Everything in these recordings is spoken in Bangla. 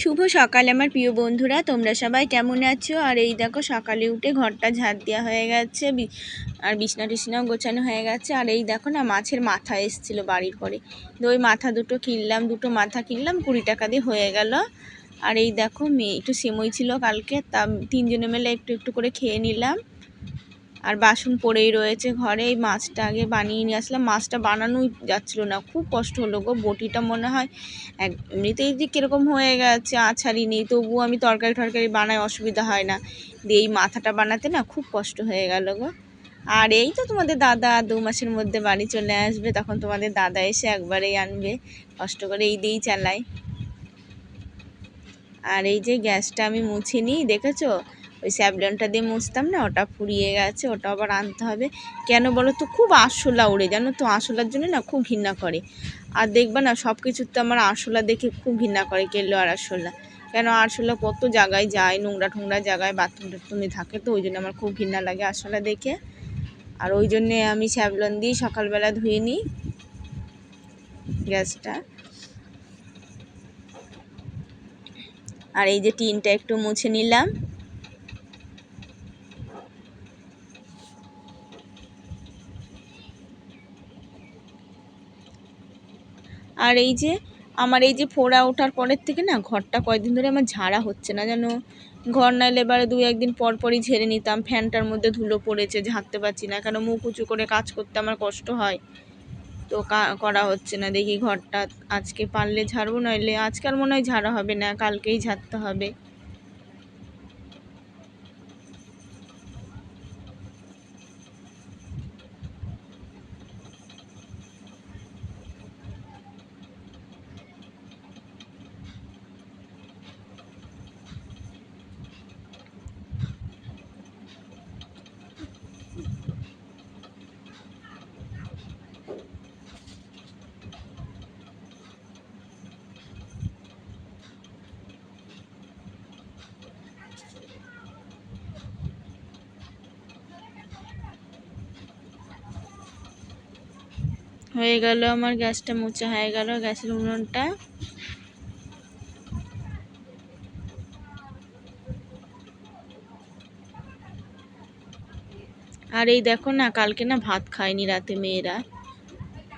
শুভ সকাল আমার প্রিয় বন্ধুরা, তোমরা সবাই কেমন আছো? আর এই দেখো সকালে উঠে ঘরটা ঝাড় দেওয়া হয়ে গেছে আর বিছনা টিছনাও গোছানো হয়ে গেছে। আর এই দেখো না মাছের মাথা এসেছিল বাড়ির পরে ওই মাথা দুটো কিনলাম, দুটো মাথা কিনলাম, কুড়ি টাকা দিয়ে হয়ে গেল। আর এই দেখো মেয়ে, একটু সেমই ছিল কালকে, তা তিনজনে মিলে একটু একটু করে খেয়ে নিলাম। আর বাসন পড়েই রয়েছে ঘরে। এই মাছটা আগে বানিয়ে নিয়ে আসলাম। মাছটা বানানোই যাচ্ছিল না। খুব কষ্ট হলো গো। বটিটা মনে হয় এক এমনিতেই যে কীরকম হয়ে গেছে আছাড়ি নেই। তবুও আমি তরকারি টরকারি বানাই অসুবিধা হয় না। দিয়ে এই মাথাটা বানাতে না খুব কষ্ট হয়ে গেল গো। আর এই তো তোমাদের দাদা দু মাসের মধ্যে বাড়ি চলে আসবে। তখন তোমাদের দাদা এসে একবারেই আনবে। কষ্ট করে এই দিয়েই চালাই। আর এই যে গ্যাসটা আমি মুছে নিই, দেখেছ? ওই স্যাবলনটা দিয়ে মুছতাম না, ওটা ফুরিয়ে গেছে, ওটা আবার আনতে হবে। কেন বলো তো, খুব আরশোলা ওড়ে জানো তো আরশোলার জন্য না খুব ঘৃণা করে। আর দেখবা না সব কিছুর তো আমার আরশোলা দেখে খুব ঘৃণা করে কেলো আর আরশোলা কেন আরশোলা কত জায়গায় যায়, নোংরা ঠোংরা জায়গায়, বাথরুম টাথরুমে থাকে তো, ওই জন্য আমার খুব ঘৃণা লাগে আরশোলা দেখে। আর ওই জন্যে আমি স্যাবলন দিয়ে সকালবেলা ধুয়ে নিই গ্যাসটা। আর এই যে টিনটা একটু মুছে নিলাম। আর এই যে আমার এই যে ফোড়া ওঠার পরের থেকে না ঘরটা কয়েকদিন ধরে আমার ঝাড়া হচ্ছে না যেন ঘর নাইলে এবারে দু একদিন পর পরই ঝেড়ে নিতাম, ফ্যানটার মধ্যে ধুলো পড়েছে, ঝাড়তে পারছি না, কেন মুখ উঁচু করে কাজ করতে আমার কষ্ট হয়। তো করা হচ্ছে না, দেখি ঘরটা আজকে পারলে ঝাড়বো, নইলে আজকাল মনে হয় ঝাড়া হবে না, কালকেই ঝাড়তে হবে। হয়ে গেল, আমার গ্যাসটা মোচা হয়ে গেল, গ্যাসের উনুনটা। আর এই দেখো না, কালকে না ভাত খায়নি রাতে মেয়েরা।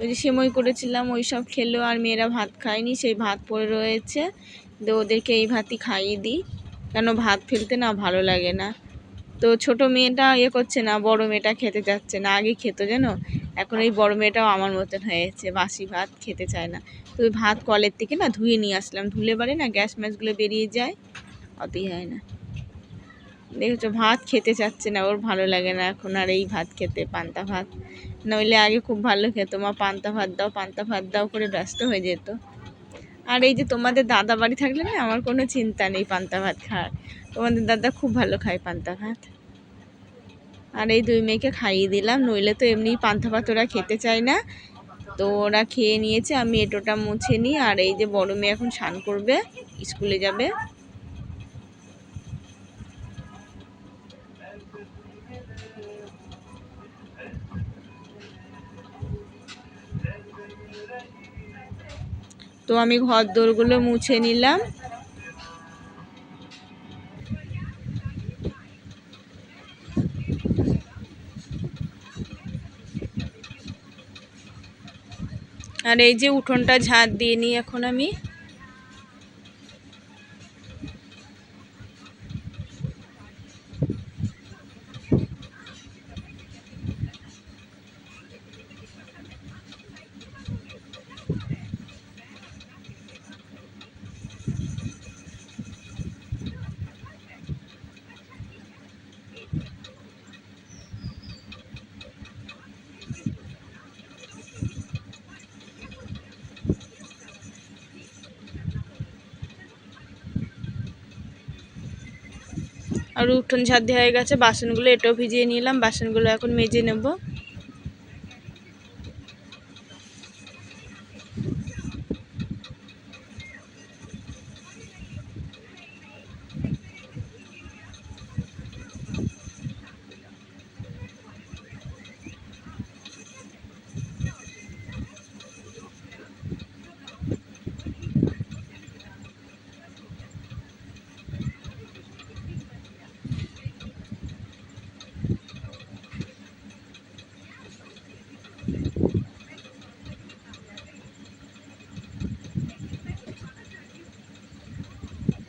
ওই যে সেমই করেছিলাম, ওই সব খেলো, আর মেয়েরা ভাত খায়নি, সেই ভাত পড়ে রয়েছে। ওদেরকে এই ভাতই খাইয়ে দিই। কেন ভাত ফেলতে না ভালো লাগে না। তো ছোট মেয়েটা ইয়ে করছে না, বড় মেয়েটা খেতে যাচ্ছে না, আগে খেতো যেন এখন এই বড় মেয়েটাও আমার মতন হয়েছে বাসি ভাত খেতে চায় না। তো ভাত কলের থেকে না ধুয়ে নিয়ে আসলাম, ধুলে পারে না গ্যাস ম্যাসগুলো বেরিয়ে যায়, অতই হয় না। দেখেছ, ভাত খেতে চাচ্ছে না, ওর ভালো লাগে না এখন আর এই ভাত খেতে, পান্তা ভাত। নইলে আগে খুব ভালো খেত, মা পান্তা ভাত দাও, পান্তা ভাত দাও করে ব্যস্ত হয়ে যেত। আর এই যে তোমাদের দাদা বাড়ি থাকলে না, আমার কোনো চিন্তা নেই পান্তা ভাত খাওয়ার। তোমাদের দাদা খুব ভালো খায় পান্তা ভাত। আর এই দুই মেয়েকে খাইয়ে দিলাম, নইলে তো এমনি পান্তা ভাত ওরা খেতে চায় না। তো ওরা খেয়ে নিয়েছে, আমি এটোটা মুছে নিই। আর এই যে বড় মেয়ে এখন স্নান করবে, স্কুলে যাবে। তো আমি ঘর দোরগুলো মুছে নিলাম। আর এই যে উঠোনটা ঝাঁট দিয়ে নিই এখন আমি। আর উঠোন ঝাড় হয়ে গেছে বাসনগুলো এটাও ভিজিয়ে নিলাম বাসনগুলো এখন মেজে নেব।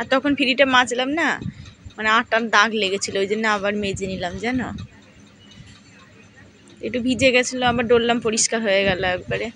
আর তখন ফিরিটা মাজলাম না মানে আটার দাগ লেগেছিল, ওই জন্য আবার মেজে নিলাম, জানো? একটু ভিজে গেছিল, আবার ডললাম, পরিষ্কার হয়ে গেল একবারে।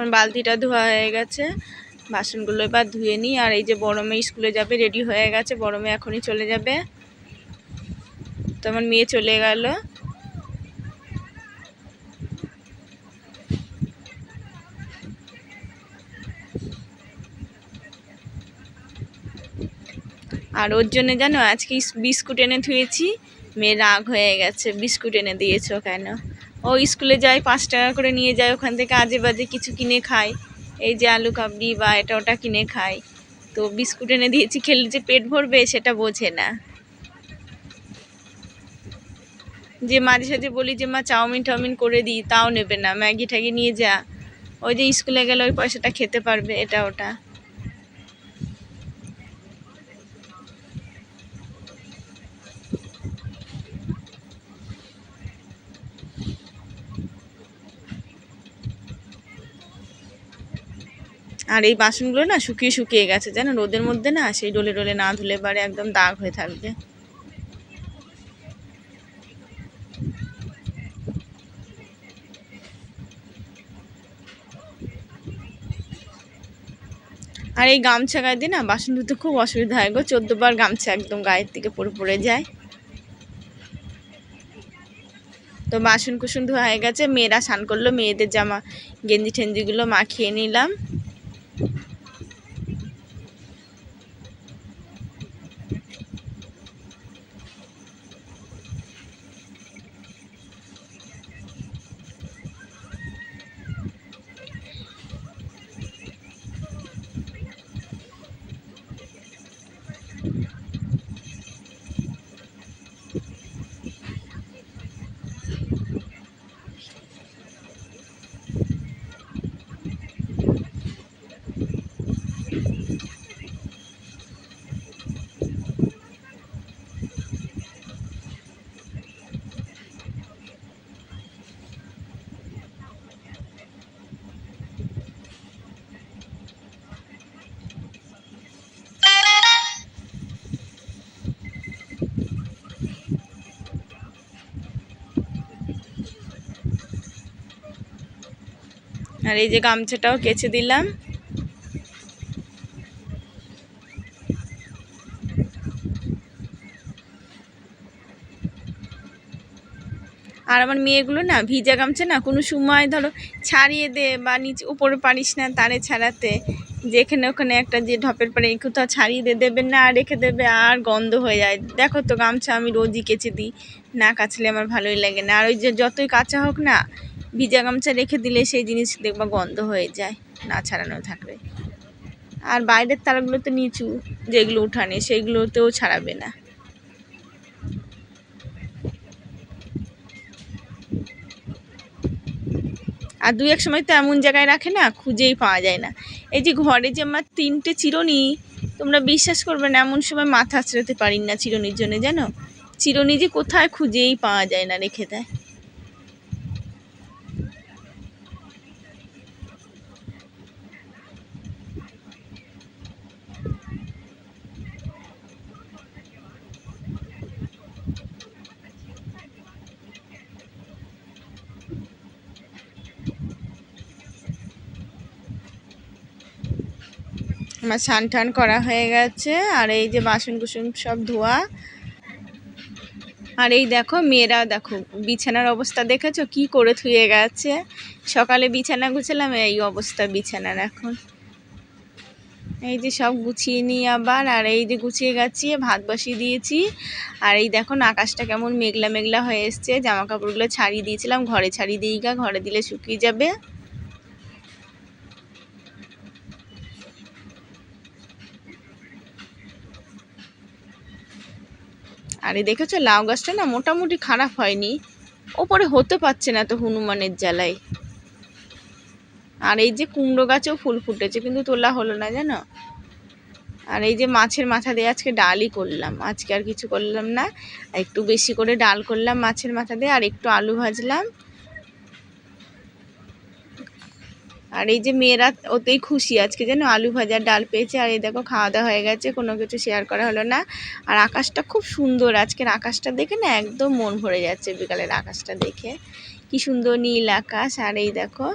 আমার বালতিটা ধোয়া হয়ে গেছে। বাসনগুলো এবার ধুয়ে নিই। আর এই যে বড় মেয়ে স্কুলে যাবে, রেডি হয়ে গেছে। বড় মেয়ে এখনই চলে যাবে। তো আমার মেয়ে চলে গেল। আর ওর জন্য জানো, আজকে বিস্কুট এনে ধুয়েছি। মেয়ে রাগ হয়ে গেছে, বিস্কুট এনে দিয়েছ কেন ও স্কুলে যায়, পাঁচ টাকা করে নিয়ে যায়, ওখান থেকে আজে বাজে কিছু কিনে খায়। এই যে আলু কাবলি বা এটা ওটা কিনে খায়। তো বিস্কুট এনে দিয়েছি, খেলে যে পেট ভরবে সেটা বোঝে না। যে মাঝে সাঝে বলি যে, মা, চাউমিন টাউমিন করে দিই, তাও নেবে না ম্যাগি ট্যাগি নিয়ে যা। ওই যে স্কুলে গেলে ওই পয়সাটা খেতে পারবে, এটা ওটা। আর এই বাসনগুলো না শুকিয়ে শুকিয়ে গেছে জানো রোদের মধ্যে না সেই ডলে ডলে না ধুলে পারে, একদম দাগ হয়ে থাকবে। আর এই গামছা গায়ে দিয়ে না বাসন ধুতে খুব অসুবিধা হয় গো, চোদ্দ বার গামছা একদম গায়ের থেকে পড়ে পড়ে যায়। তো বাসন কুসন ধোয়া হয়ে গেছে, মেয়েরা স্নান করল, মেয়েদের জামা গেঞ্জি ঠেঞ্জিগুলো মাখিয়ে নিলাম। আর এই যে গামছাটাও কেচে দিলাম। আর আমার মেয়েগুলো না ভিজা গামছা না, কোনো সময় ধরো ছাড়িয়ে দে বা নিচে উপরে পারিস না তারে ছাড়াতে, যেখানে ওখানে একটা যে ঢপের পারে কোথাও ছাড়িয়ে দিয়ে দেবেন না, আর রেখে দেবে, আর গন্ধ হয়ে যায়। দেখো তো গামছা আমি রোজই কেচে দিই, না কাচলে আমার ভালোই লাগে না। আর ওই যে যতই কাঁচা হোক না ভিজা গামছা রেখে দিলে সেই জিনিস দেখবা গন্ধ হয়ে যায়, না ছাড়ানো থাকলে আর বাইরের তারাগুলো তো নিচু, যেগুলো উঠানে সেইগুলোতেও ছাড়াবে না। আর দু এক সময় তো এমন জায়গায় রাখে না, খুঁজেই পাওয়া যায় না। এই যে ঘরে যে আমার তিনটে চিরুনি, তোমরা বিশ্বাস করবে না, এমন সময় মাথা আঁচড়াতে পারি না চিরুনির জন্য, জানো? চিরুনি যে কোথায় খুঁজেই পাওয়া যায় না রেখে দেয়। আমার স্নান টান করা হয়ে গেছে, আর এই যে বাসন কুসন সব ধোয়া। আর এই দেখো মেয়েরা দেখো বিছানার অবস্থা দেখেছ? কি করে থুয়ে গেছে? সকালে বিছানা গুছালাম, এই অবস্থা বিছানার এখন। এই যে সব গুছিয়ে নিই আবার, আর এই যে গুছিয়ে গাছিয়ে ভাত বসিয়ে দিয়েছি। আর এই দেখো আকাশটা কেমন মেঘলা মেঘলা হয়ে এসছে জামা কাপড়গুলো ছাড়িয়ে দিয়েছিলাম, ঘরে ছাড়িয়ে দিই গা, ঘরে দিলে শুকিয়ে যাবে। আর এই দেখেছ লাউ গাছটা না মোটামুটি খারাপ হয়নি। ওপরে হতে পারছে না তো হনুমানের জ্বালায়। আর এই যে কুমড়ো গাছেও ফুল ফুটেছে, কিন্তু তোলা হলো না, জানো? আর এই যে মাছের মাথা দিয়ে আজকে ডালই করলাম। আজকে আর কিছু করলাম না। একটু বেশি করে ডাল করলাম মাছের মাথা দিয়ে, আর একটু আলু ভাজলাম। আর এই যে মেয়েরা ওতেই খুশি আজকে যেন আলু ভাজার ডাল পেয়েছে, আর এই দেখো খাওয়া দাওয়া হয়ে গেছে, কোনো কিছু শেয়ার করা হলো না। আর আকাশটা খুব সুন্দর, আজকের আকাশটা দেখে না একদম মন ভরে যাচ্ছে, বিকালের আকাশটা দেখে। কি সুন্দর নীল আকাশ, আর এই দেখো,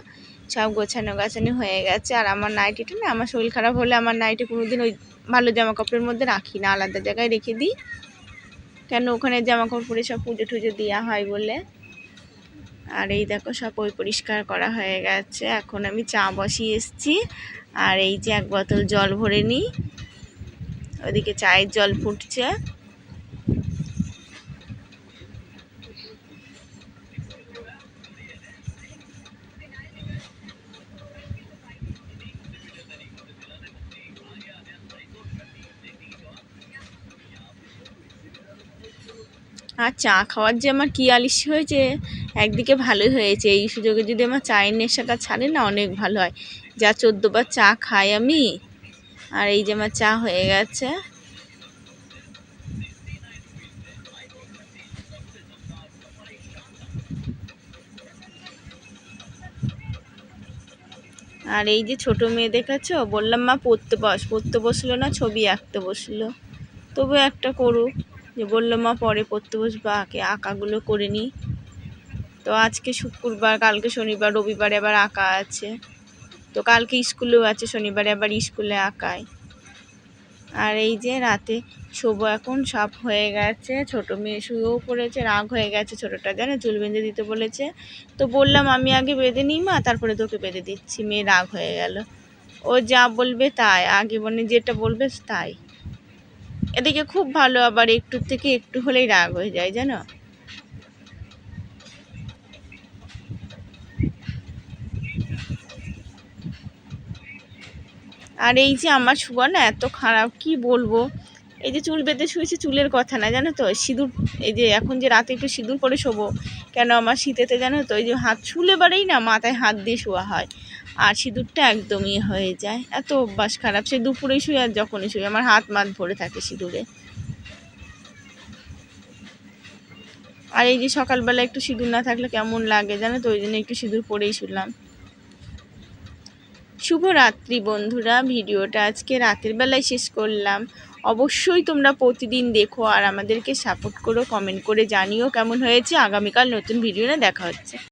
সব গোছানো গাছানো হয়ে গেছে। আর আমার নাইটিটা না, আমার শরীর খারাপ হলে আমার নাইটি কোনোদিন ওই ভালো জামা কাপড়ের মধ্যে রাখি না, আলাদা জায়গায় রেখে দিই। কেন? ওখানে জামা পরে সব পুজো টুজো দেওয়া হয় বলে। আর এই দেখো সব ওই পরিষ্কার করা হয়ে গেছে। এখন আমি চা বসিয়ে এসছি। আর এই যে এক বোতল জল ভরে নিই। ওদিকে চায়ের জল ফুটছে। আর চা খাওয়ার যে আমার কী আলিস হয়েছে, একদিকে ভালোই হয়েছে। এই সুযোগে যদি আমার চায়ের নেশাটা ছাড়ে না, অনেক ভালো হয়। যা চোদ্দোবার চা খাই আমি, আর এই যে আমার চা হয়ে গেছে। আর এই যে ছোট মেয়ে দেখাচ্ছ বললাম মা, পড়তে বস, পড়তে বসল না, ছবি আঁকতে বসল। তবু একটা করুক। যে বলল, মা, পরে পড়তে বসবো। আঁকে, আঁকাগুলো করে নিই। তো আজকে শুক্রবার, কালকে শনিবার, রবিবারে আবার আঁকা আছে। তো কালকে স্কুলেও আছে, শনিবারে আবার স্কুলে আঁকায়। আর এই যে রাতে শোবো এখন, সব হয়ে গেছে। ছোট মেয়ে শুয়েও পড়েছে, রাগ হয়ে গেছে ছোটোটা, জানে? চুল বেঁধে দিতে বলেছে। তো বললাম, আমি আগে বেঁধে নিই, মা, তারপরে তোকে বেঁধে দিচ্ছি। মেয়ে রাগ হয়ে গেল। ও যা বলবে তাই, আগে মানে যেটা বলবে তাই। এদিকে খুব ভালো, আবার একটু থেকে একটু হলেই রাগ হয়ে যায়, জানো? আর এই যে আমার শুয়া না এত খারাপ, কি বলব? এই যে চুল বেঁধে শুয়েছি, চুলের কথা না, জানো তো? সিঁদুর, এই যে এখন যে রাতে একটু সিঁদুর পরে শোবো, কেন আমার শীতেতে, জানো তো? এই যে হাত, চুলে বাড়েই না মাথায় হাত দিয়ে শোয়া হয়। আর সিঁদুরটা একদমই হয়ে যায়। এত অভ্যাস খারাপ। সে দুপুরেই শুয়ে আর যখনই শুয়ে, আমার হাত মাত ভরে থাকে সিঁদুরে। আর এই যে সকালবেলা একটু সিঁদুর না থাকলে কেমন লাগে জানো তো? ওই জন্য একটু সিঁদুর পরেই শুনলাম শুভরাত্রি বন্ধুরা। ভিডিওটা আজকে রাতের বেলায় শেষ করলাম। অবশ্যই তোমরা প্রতিদিন দেখো আর আমাদেরকে সাপোর্ট করো কমেন্ট করে জানিও কেমন হয়েছে। আগামীকাল নতুন ভিডিও না দেখা হচ্ছে।